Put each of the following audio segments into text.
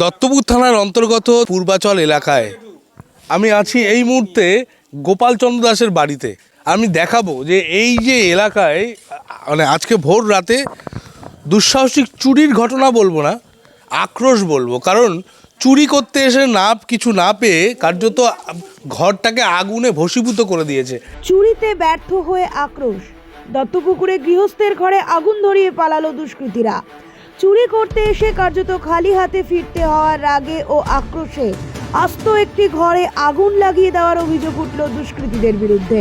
দত্তপুর থানার অন্তর্গত পূর্বাচল এলাকায়। আমি আছি এই মুহূর্তে গোপালচন্দ্র দাসের বাড়িতে। আমি দেখাবো যে এই যে এলাকায় মানে আজকে ভোর রাতে দুঃসাহসিক চুরির ঘটনা বলব না, আক্রোশ বলব। কারণ চুরি করতে এসে না, কিছু না পেয়ে কার্যত ঘরটাকে আগুনে ভস্মীভূত করে দিয়েছে। চুরিতে ব্যর্থ হয়ে আক্রোশ। দত্তপুকুরে গৃহস্থের ঘরে আগুন ধরিয়ে পালালো দুষ্কৃতীরা। চুরি করতে এসে কার্যত খালি হাতে ফিরতে হওয়ার রাগে ও আক্রোশে আস্ত একটি ঘরে আগুন লাগিয়ে দেওয়ার অভিযোগ উঠল দুষ্কৃতীদের বিরুদ্ধে।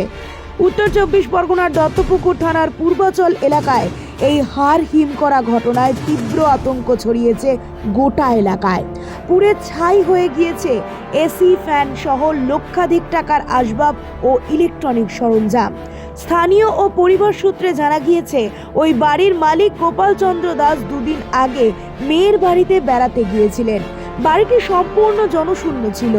উত্তর চব্বিশ পরগনার দত্তপুকুর থানার পূর্বাচল এলাকায় এই হার হিম করা ঘটনায় তীব্র আতঙ্ক ছড়িয়েছে গোটা এলাকায়। পুড়ে ছাই হয়ে গিয়েছে এসি, ফ্যান সহ লক্ষাধিক টাকার আসবাব ও ইলেকট্রনিক সরঞ্জাম। স্থানীয় ও পরিবার সূত্রে জানা গিয়েছে, ওই বাড়ির মালিক গোপালচন্দ্র দাস দুদিন আগে মেয়ের বাড়িতে বেড়াতে গিয়েছিলেন। বাড়িটি সম্পূর্ণ জনশূন্য ছিল।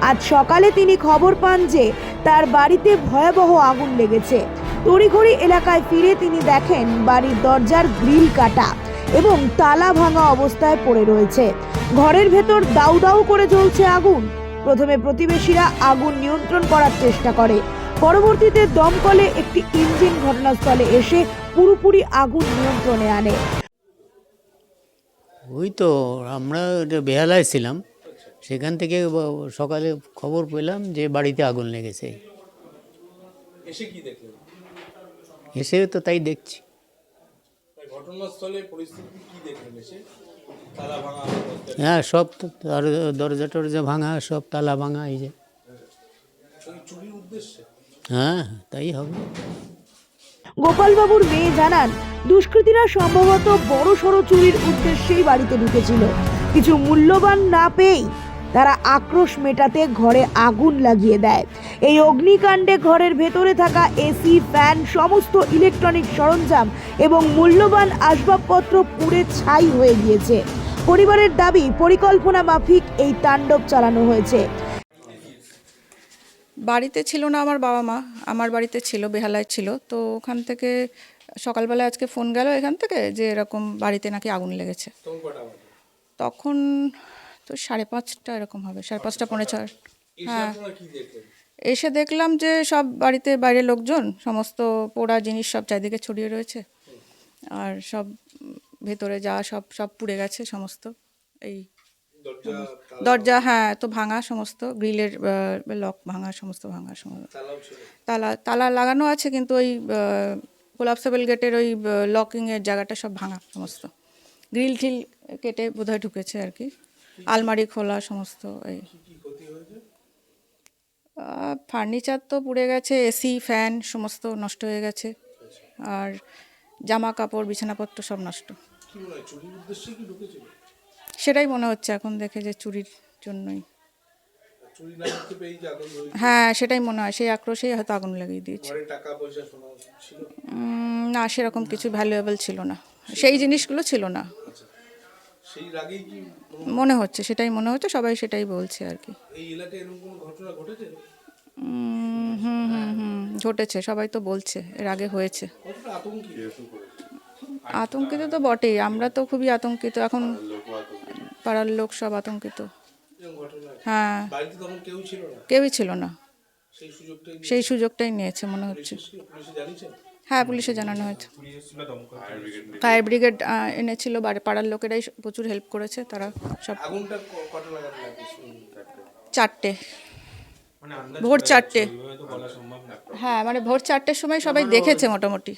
আজ সকালে তিনি খবর পান যে, তার বাড়িতে ভয়াবহ আগুন লেগেছে। তড়িঘড়ি এলাকায় ফিরে তিনি দেখেন বাড়ির দরজার গ্রিল কাটা এবং তালা ভাঙা অবস্থায় পড়ে রয়েছে। ঘরের ভেতর দাউ দাউ করে জ্বলছে আগুন। প্রথমে প্রতিবেশীরা আগুন নিয়ন্ত্রণ করার চেষ্টা করে। পরবর্তীতে দমকলে একটি ইঞ্জিন ঘটনাস্থলে এসে পুরোপুরি আগুন নিয়ন্ত্রণে আনে। ওই তো আমরা বেহালায় ছিলাম সেখান থেকে সকালে খবর পেলাম যে বাড়িতে আগুন লেগেছে। এসে কি দেখলেন? এসে তো তাই দেখছি। ঘটনাস্থলে পরিস্থিতি কি দেখলেন এসে? হ্যাঁ সব তো দর- দরজা টরজা ভাঙা সব তালা ভাঙা এই যে। চুরির উদ্দেশ্যে? হ্যাঁ তাই হবে। গোপালবাবুর মেয়ে জানান, দুষ্কৃতীরা সম্ভবত বড় সড়ো চুরির উদ্দেশ্যেই বাড়িতে ঢুকেছিল। কিছু মূল্যবান না পেয়েই তারা আক্রোশ মেটাতে ঘরে আগুন লাগিয়ে দেয়। এই অগ্নিকাণ্ডে ঘরের ভেতরে থাকা এসি, ফ্যান, সমস্ত ইলেকট্রনিক সরঞ্জাম এবং মূল্যবান আসবাবপত্র পুড়ে ছাই হয়ে গিয়েছে। পরিবারের দাবি, পরিকল্পনা মাফিক এই তাণ্ডব চালানো হয়েছে। বাড়িতে ছিল না আমার বাবা মা আমার বাড়িতে ছিল বেহালায় ছিল। তো ওখান থেকে সকালবেলা আজকে ফোন গেল এখান থেকে যে এরকম বাড়িতে নাকি আগুন লেগেছে। তখন তো সাড়ে পাঁচটা এরকম হবে সাড়ে পাঁচটা পৌনে ছয় হ্যাঁ। এসে দেখলাম যে সব বাড়িতে বাইরে লোকজন সমস্ত পোড়া জিনিস সব চারিদিকে ছড়িয়ে রয়েছে। আর সব ভেতরে যা সব সব পুড়ে গেছে সমস্ত এই দরজা হ্যাঁ তো ভাঙা সমস্ত গ্রিলের লক ভাঙা সমস্ত ভাঙা সমস্ত। তালা তালা লাগানো আছে কিন্তু ওই কোলাপসেবল গেটের ওই লকিংয়ের জায়গাটা সব ভাঙা সমস্ত। গ্রিল ঠিল কেটে বোধহয় ঢুকেছে আর কি। আলমারি খোলা সমস্ত এই ফার্নিচার তো পুড়ে গেছে এসি ফ্যান সমস্ত নষ্ট হয়ে গেছে। আর জামা কাপড় বিছানাপত্র সব নষ্ট। সেটাই মনে হচ্ছে এখন দেখে যে চুরির জন্যই। হ্যাঁ সেটাই মনে হয়। সেই আক্রোশেই হয়তো আগুন লাগিয়ে দিয়েছে। না সেরকম কিছু ভ্যালুয়েবল ছিল না। সেই জিনিসগুলো ছিল না। কি মনে হচ্ছে সেটাই মনে হচ্ছে সবাই সেটাই বলছে আর কি। হুম হুম হুম ঘটেছে সবাই তো বলছে এর আগে হয়েছে। আতঙ্কিত তো বটেই আমরা তো খুবই আতঙ্কিত। এখন পাড়ার লোক সব আতঙ্কিত। হ্যাঁ। বাড়িতে তখন কেউ ছিল না? কেউই ছিল না। সেই সুযোগটাই নিয়েছে? মনে হচ্ছে। হ্যাঁ পুলিশে জানানো হয়েছে। ফায়ার ব্রিগেড এনেছিল বাড়ি- পাড়ার লোকেরাই প্রচুর হেল্প করেছে তারা সব। চারটে। ভোর চারটে। হ্যাঁ মানে ভোর চারটের সময় সবাই দেখেছে মোটামুটি।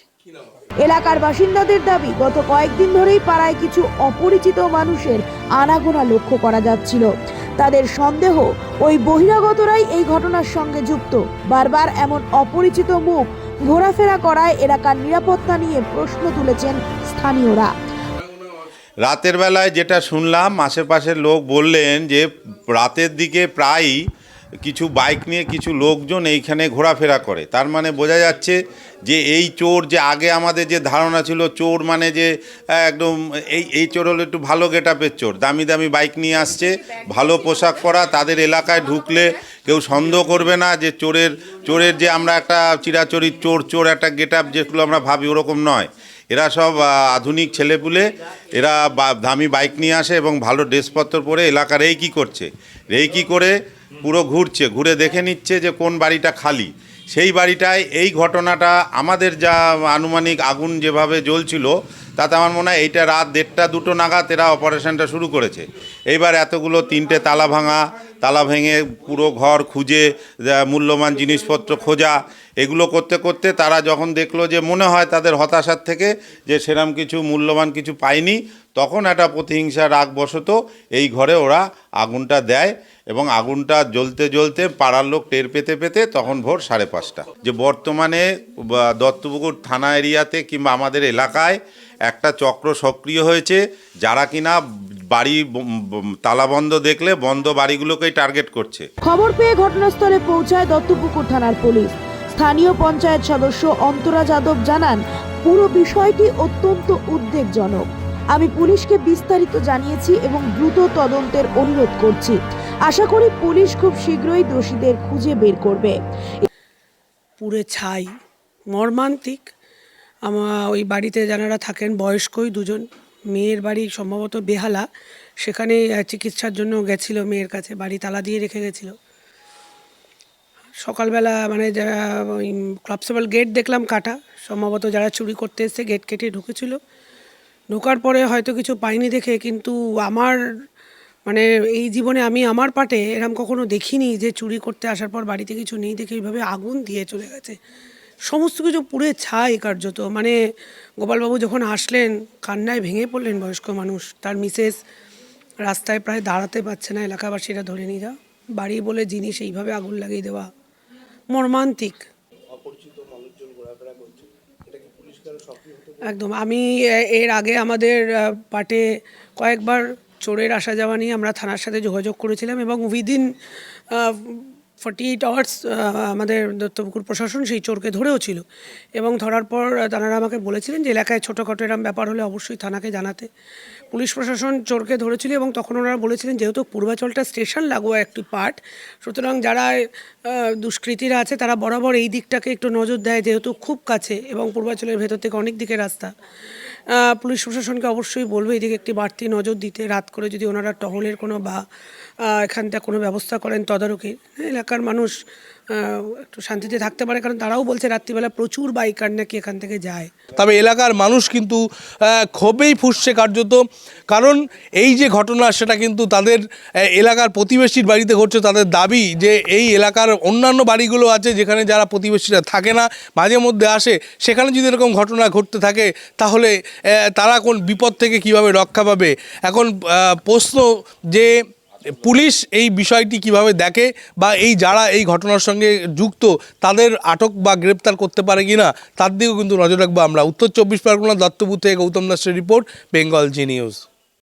এলাকার বাসিন্দাদের দাবি, গত কয়েকদিন ধরেই পাড়ায় কিছু অপরিচিত মানুষের আনাগোনা লক্ষ্য করা যাচ্ছিল। তাদের সন্দেহ, ওই বহিরাগতরাই এই ঘটনার সঙ্গে যুক্ত। বারবার এমন অপরিচিত মুখ ঘোরাফেরা করায় এলাকার নিরাপত্তা নিয়ে প্রশ্ন তুলেছেন স্থানীয়রা। রাতের বেলায় যেটা শুনলাম, আশেপাশের লোক বললেন যে, রাতের দিকে প্রায়ই কিছু বাইক নিয়ে কিছু লোকজন এইখানে ঘোরাফেরা করে। তার মানে বোঝা যাচ্ছে যে এই চোর যে আগে আমাদের যে ধারণা ছিল, চোর মানে যে একদম এই এই চোর হলো একটু ভালো গেট আপের চোর। দামি দামি বাইক নিয়ে আসছে, ভালো পোশাক পরা, তাদের এলাকায় ঢুকলে কেউ সন্দেহ করবে না যে চোরের চোরের যে আমরা একটা চিরাচরিত চোর চোর একটা গেট আপ যেগুলো আমরা ভাবি ওরকম নয়। এরা সব আধুনিক ছেলেপুলে, এরা দামি বাইক নিয়ে আসে এবং ভালো ড্রেসপত্র পরে এলাকার এই কী করছে। এই কী করে পুরো ঘুরছে, ঘুরে দেখে নিচ্ছে যে কোন বাড়িটা খালি। সেই বাড়িটায় এই ঘটনাটা আমাদের যা আনুমানিক আগুন যেভাবে জ্বলছিল, তাতে আমার মনে হয় এইটা রাত দেড়টা দুটো নাগাদ এরা অপারেশনটা শুরু করেছে। এইবার এতগুলো তিনটে তালা ভাঙা তালা ভেঙে পুরো ঘর খুঁজে মূল্যবান জিনিসপত্র খোঁজা, এগুলো করতে করতে তারা যখন দেখল যে মনে হয় তাদের হতাশার থেকে যে সেরম কিছু মূল্যবান কিছু পায়নি, তখন একটা প্রতিহিংসা রাগবশত এই ঘরে ওরা আগুনটা দেয় এবং আগুনটা জ্বলতে জ্বলতে পাড়ার লোক টের পেতে পেতে তখন ভোর সাড়ে পাঁচটা। যে বর্তমানে দত্তপুকুর থানা এরিয়াতে কিংবা আমাদের এলাকায় একটা চক্র সক্রিয় হয়েছে, যারা কিনা বাড়ি তালাবন্ধ দেখলে বন্ধ বাড়িগুলোকেই টার্গেট করছে। খবর পেয়ে ঘটনাস্থলে পৌঁছায় দত্তপুকুর থানার পুলিশ। স্থানীয় পঞ্চায়েত সদস্য অন্তরা যাদব জানান পুরো বিষয়টি অত্যন্ত উদ্বেগজনক। আমি পুলিশকে বিস্তারিত জানিয়েছি এবং দ্রুত তদন্তের অনুরোধ করছি। আশা করি পুলিশ খুব শীঘ্রই দোষীদের খুঁজে বের করবে। পুরে ছাই মর্মান্তিক। আমার ওই বাড়িতে যারা থাকেন বয়স্কই দুজন। মেয়ের বাড়ি সম্ভবত বেহালা। সেখানে চিকিৎসার জন্য গেছিল মেয়ের কাছে, বাড়ি তালা দিয়ে রেখে গেছিল। সকালবেলা মানে যারা ওই ক্লাবসেবল গেট দেখলাম কাটা। সম্ভবত যারা চুরি করতে এসছে গেট কেটে ঢুকেছিল। ঢোকার পরে হয়তো কিছু পাইনি দেখে, কিন্তু আমার মানে এই জীবনে আমি আমার পাটে এরম কখনো দেখিনি যে চুরি করতে আসার পর বাড়িতে কিছু নেই দেখে এইভাবে আগুন দিয়ে চলে গেছে। সমস্ত কিছু পুড়ে ছাই কার্যত। মানে গোপালবাবু যখন আসলেন কান্নায় ভেঙে পড়লেন বয়স্ক মানুষ তার মিসেস রাস্তায় প্রায় দাঁড়াতে পারছে না এলাকাবাসীরা ধরে নিয়ে যা বাড়ি বলে জিনিস এইভাবে আগুন লাগিয়ে দেওয়া মর্মান্তিক। একদম আমি এর আগে আমাদের পাটে কয়েকবার চোরের আসা যাওয়া নিয়ে আমরা থানার সাথে যোগাযোগ করেছিলাম এবং উইদিন ফর্টি এইট আওয়ার্স আমাদের দত্তপুকুর প্রশাসন সেই চোরকে ধরেও ছিল। এবং ধরার পর তারা আমাকে বলেছিলেন যে এলাকায় ছোটোখাটো এরম ব্যাপার হলে অবশ্যই থানাকে জানাতে। পুলিশ প্রশাসন চোরকে ধরেছিল এবং তখন ওনারা বলেছিলেন, যেহেতু পূর্বাচলটা স্টেশন লাগোয়া একটি পার্ট, সুতরাং যারা দুষ্কৃতীরা আছে, তারা বরাবর এই দিকটাকে একটু নজর দেয়, যেহেতু খুব কাছে এবং পূর্বাচলের ভেতর থেকে অনেক দিকে রাস্তা। পুলিশ প্রশাসনকে অবশ্যই বলব, এদিকে একটি বাড়তি নজর দিতে, রাত করে যদি ওনারা টহলের কোনো বা এখানটা কোনো ব্যবস্থা করেন তদারকি। এলাকার মানুষ একটু শান্তিতে থাকতে পারে, কারণ তারাও বলছে রাত্রিবেলা প্রচুর বাইকার নাকি এখান থেকে যায়। তবে এলাকার মানুষ কিন্তু ক্ষোভেই ফুসছে কার্যত, কারণ এই যে ঘটনা সেটা কিন্তু তাদের এলাকার প্রতিবেশীর বাড়িতে ঘটছে। তাদের দাবি যে এই এলাকার অন্যান্য বাড়িগুলো আছে যেখানে যারা প্রতিবেশীরা থাকে না, মাঝে মধ্যে আসে, সেখানে যদি এরকম ঘটনা ঘটতে থাকে, তাহলে তারা কোন বিপদ থেকে কীভাবে রক্ষা পাবে? এখন প্রশ্ন যে পুলিশ এই বিষয়টি কীভাবে দেখে বা এই যারা এই ঘটনার সঙ্গে যুক্ত, তাদের আটক বা গ্রেপ্তার করতে পারে কি না তার দিকেও কিন্তু নজর রাখব আমরা। উত্তর চব্বিশ পরগনা, দত্তপুর থেকে গৌতম দাসের রিপোর্ট, বেঙ্গল জি নিউজ।